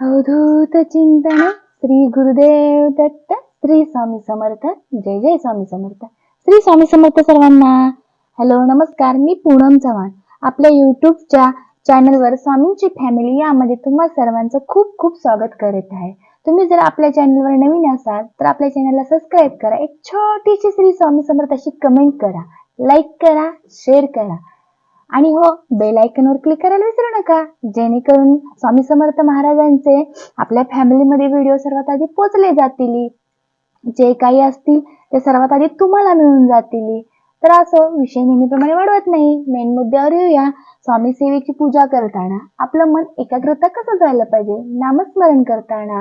अवधूत चिंतन श्री गुरुदेव दत्त श्री स्वामी समर्थ जय जय स्वामी समर्थ. श्री स्वामी समर्थ सर्वांना हॅलो नमस्कार मी पूनम चव्हाण. आपल्या युट्यूबच्या चॅनलवर स्वामींची फॅमिली यामध्ये तुम्हा सर्वांचं खूप खूप स्वागत करत आहे. तुम्ही जर आपल्या चॅनलवर नवीन असाल तर आपल्या चॅनलला सबस्क्राईब करा. एक छोटीशी श्री स्वामी समर्थ अशी कमेंट करा लाईक करा शेअर करा. आणि हो बेल आयकॉनवर क्लिक करायला विसरू नका. जेणेकरून स्वामी समर्थ महाराजांचे आपल्या फॅमिलीमध्ये व्हिडिओ सर्वात आधी पोचले जातील. जे काही असतील ते सर्वात आधी तुम्हाला मिळून जातील. तर असं विषय नेहमीप्रमाणे वाढवत नाही. मेन मुद्द्यावर येऊया. स्वामी सेवेची पूजा करताना आपलं मन एकाग्रता कसं झालं पाहिजे? नामस्मरण करताना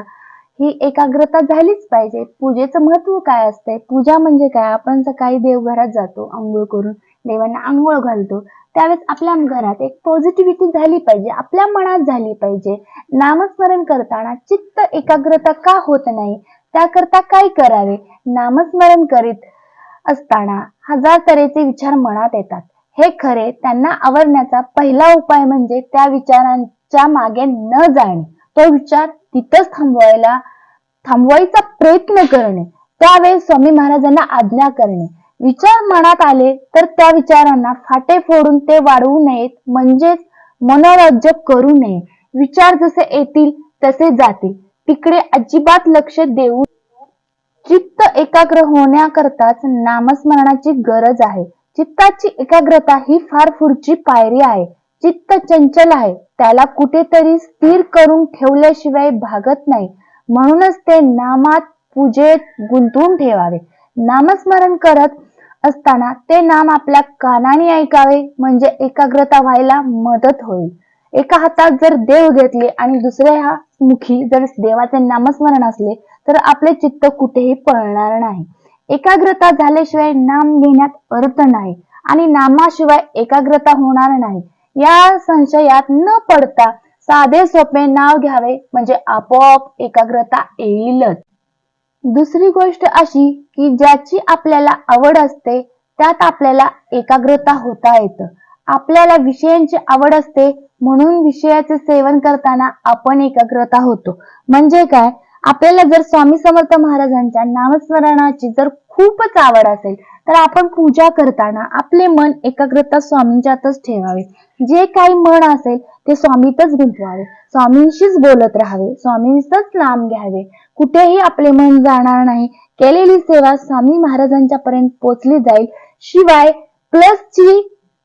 ही एकाग्रता झालीच पाहिजे. पूजेचं महत्त्व काय असते पूजा म्हणजे काय? आपण सकाळी देवघरात जातो आंघोळ करून. देवांना आंघोळ घालतो. त्यावेळेस आपल्या घरात एक पॉझिटिव्हिटी झाली पाहिजे आपल्या मनात झाली पाहिजे. नामस्मरण करताना चित्त एकाग्रता का होत नाही त्याकरता काय करावे? नामस्मरण करीत असताना हजार तऱ्हेचे विचार मनात येतात. हे खरे त्यांना आवरण्याचा पहिला उपाय म्हणजे त्या विचारांच्या मागे न जाणे. तो विचार तिथंच थांबवायला थांबवायचा प्रयत्न करणे. त्यावेळेस स्वामी महाराजांना आज्ञा करणे. विचार मनात आले तर त्या विचारांना फाटे फोडून ते वाढवू नयेत म्हणजेच मनोरंजक करू नये. विचार जसे येतील तसे जातील. तिकडे अजिबात लक्ष देऊ चित्त एकाग्र होण्याकरताच नामस्मरणाची गरज आहे. चित्ताची एकाग्रता ही फार पुढची पायरी आहे. चित्त चंचल आहे. त्याला कुठेतरी स्थिर करून ठेवल्याशिवाय भागत नाही. म्हणूनच ते नामात पूजेत गुंतवून ठेवावे. नामस्मरण करत असताना ते नाम आपल्या कानाने ऐकावे म्हणजे एकाग्रता व्हायला मदत होईल. एका हातात जर देव घेतले आणि दुसऱ्या मुखी जर देवाचे नामस्मरण असले तर आपले चित्त कुठेही पळणार नाही. एकाग्रता झाल्याशिवाय नाम घेण्यात अर्थ नाही आणि नामाशिवाय एकाग्रता होणार नाही. या संशयात न पडता साधे सोपे नाव घ्यावे म्हणजे आपोआप एकाग्रता येईलच. दुसरी गोष्ट अशी की ज्याची आपल्याला आवड असते त्यात आपल्याला एकाग्रता होता येतं. आपल्याला विषयांची आवड असते म्हणून विषयाचे सेवन करताना आपण एकाग्रता होतो. म्हणजे काय? आपल्याला जर स्वामी समर्थ महाराजांच्या नामस्मरणाची जर खूपच आवड असेल तर आपण पूजा करताना आपले मन एकाग्रता स्वामींच्यातच ठेवावे. जे काही मन असेल ते स्वामीतच गुंतवावे. स्वामींशीच बोलत राहावे. स्वामींचंच नाम घ्यावे. कुठेही आपले मन जाणार नाही. केलेली सेवा स्वामी महाराजांच्या पर्यंत पोचली जाईल. शिवाय प्लसची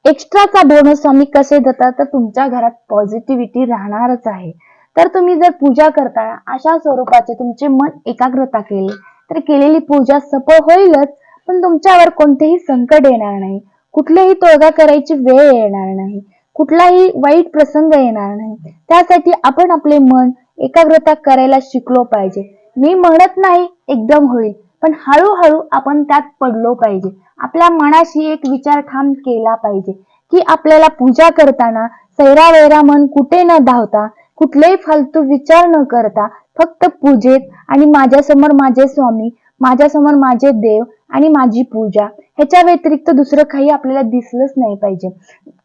एक्स्ट्राचा बोनस स्वामी कसे देतात तर तुमच्या घरात पॉझिटिव्हिटी राहणारच आहे. तर तुम्ही जर पूजा करताना अशा स्वरूपाचे तुमचे मन एकाग्रता केले. तर केलेली पूजा सफळ होईलच पण तुमच्यावर कोणतेही संकट येणार नाही. कुठलेही तोडगा करायची वेळ येणार नाही. कुठलाही वाईट प्रसंग येणार नाही. त्यासाठी आपण आपले मन एकाग्रता करायला शिकलो पाहिजे. मी म्हणत नाही एकदम होईल पण हळूहळू आपण त्यात पडलो पाहिजे. आपल्या मनाशी एक विचार ठाम केला पाहिजे की आपल्याला पूजा करताना सैरावैरा मन कुठे न धावता कुठलेही फालतू विचार न करता फक्त पूजेत आणि माझ्यासमोर माझे स्वामी माझ्यासमोर माझे देव आणि माझी पूजा ह्याच्या व्यतिरिक्त दुसरं काही आपल्याला दिसलंच नाही पाहिजे.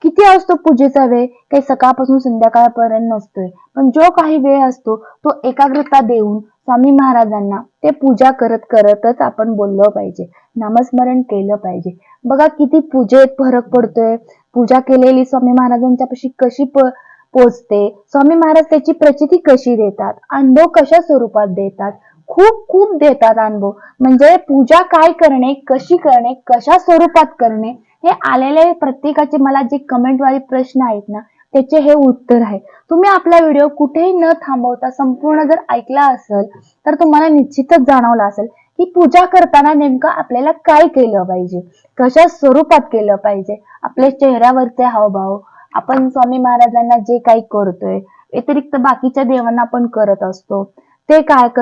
किती असतो पूजेचा वेळ? काही सकाळपासून संध्याकाळपर्यंत नसतोय. पण जो काही वेळ असतो तो एकाग्रता देऊन स्वामी महाराजांना ते पूजा करत करतच आपण बोललो पाहिजे. नामस्मरण केलं पाहिजे. बघा किती पूजेत फरक पडतोय. पूजा केलेली स्वामी महाराजांच्या पाशी कशी प पोचते. स्वामी महाराज त्याची प्रचिती कशी देतात? अनुभव कशा स्वरूपात देतात? खूप खूप देतात अनुभव. म्हणजे पूजा काय करणे कशी करणे कशा स्वरूपात करणे हे आलेले प्रत्येकाचे मला जे कमेंटवाले प्रश्न आहेत ना त्याचे हे उत्तर आहे. तुम्ही आपला व्हिडिओ कुठेही न थांबवता संपूर्ण जर ऐकला असेल तर तुम्हाला निश्चितच जाणवलं असेल की पूजा करताना नेमकं आपल्याला काय केलं पाहिजे? कशा स्वरूपात केलं पाहिजे? आपल्या चेहऱ्यावरचे हावभाव आपण स्वामी महाराजांना जे काही करतोय व्यतिरिक्त बाकीच्या देवांना आपण करत असतो. ते काय कर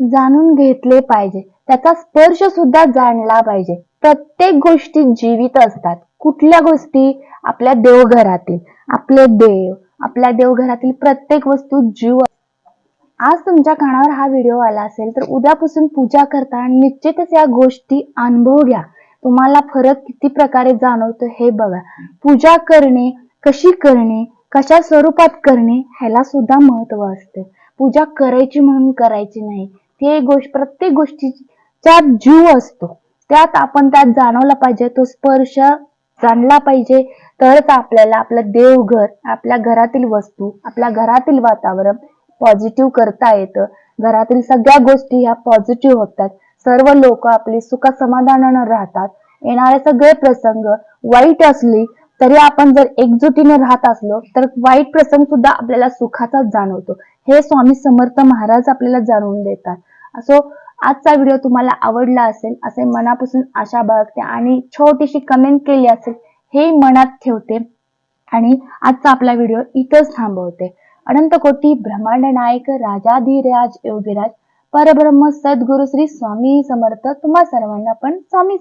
जाणून घेतले पाहिजे. त्याचा स्पर्श सुद्धा जाणला पाहिजे. प्रत्येक गोष्टी जीवित असतात. कुठल्या गोष्टी? आपल्या देवघरातील. आपले देव. आपल्या देवघरातील प्रत्येक वस्तू जीव आज तुमच्या कानावर हा व्हिडिओ आला असेल तर उद्यापासून पूजा करता निश्चितच या गोष्टी अनुभव घ्या. तुम्हाला फरक किती प्रकारे जाणवतो हे बघा. पूजा करणे कशी करणे कशा स्वरूपात करणे ह्याला सुद्धा महत्त्व असते. पूजा करायची म्हणून करायची नाही. ती एक गोष्ट प्रत्येक गोष्टीचा जीव असतो. त्यात आपण त्यात जाणवला पाहिजे तो स्पर्श जाणला पाहिजे. तरच आपल्याला आपलं देवघर आपल्या घरातील वस्तू आपल्या घरातील वातावरण पॉझिटिव्ह करता येतं. घरातील सगळ्या गोष्टी ह्या पॉझिटिव्ह होतात. सर्व लोक आपली सुख समाधानानं राहतात. येणारे सगळे प्रसंग वाईट असली तरी आपण जर एकजुटीने राहत असलो तर वाईट प्रसंग सुद्धा आपल्याला सुखाचाच जाणवतो. हे स्वामी समर्थ महाराज आपल्याला जाणवून देतात. असो आजचा व्हिडिओ तुम्हाला आवडला असेल असे मनापासून आशा बाळगते आणि छोटीशी कमेंट केली असेल हे मनात ठेवते आणि आजचा आपला व्हिडिओ इथंच थांबवते. अनंत कोटी ब्रह्मांड नायक राजाधिराज योगीराज परब्रह्म सद्गुरु श्री स्वामी समर्थ तुम्हा सर्वांना पण स्वामी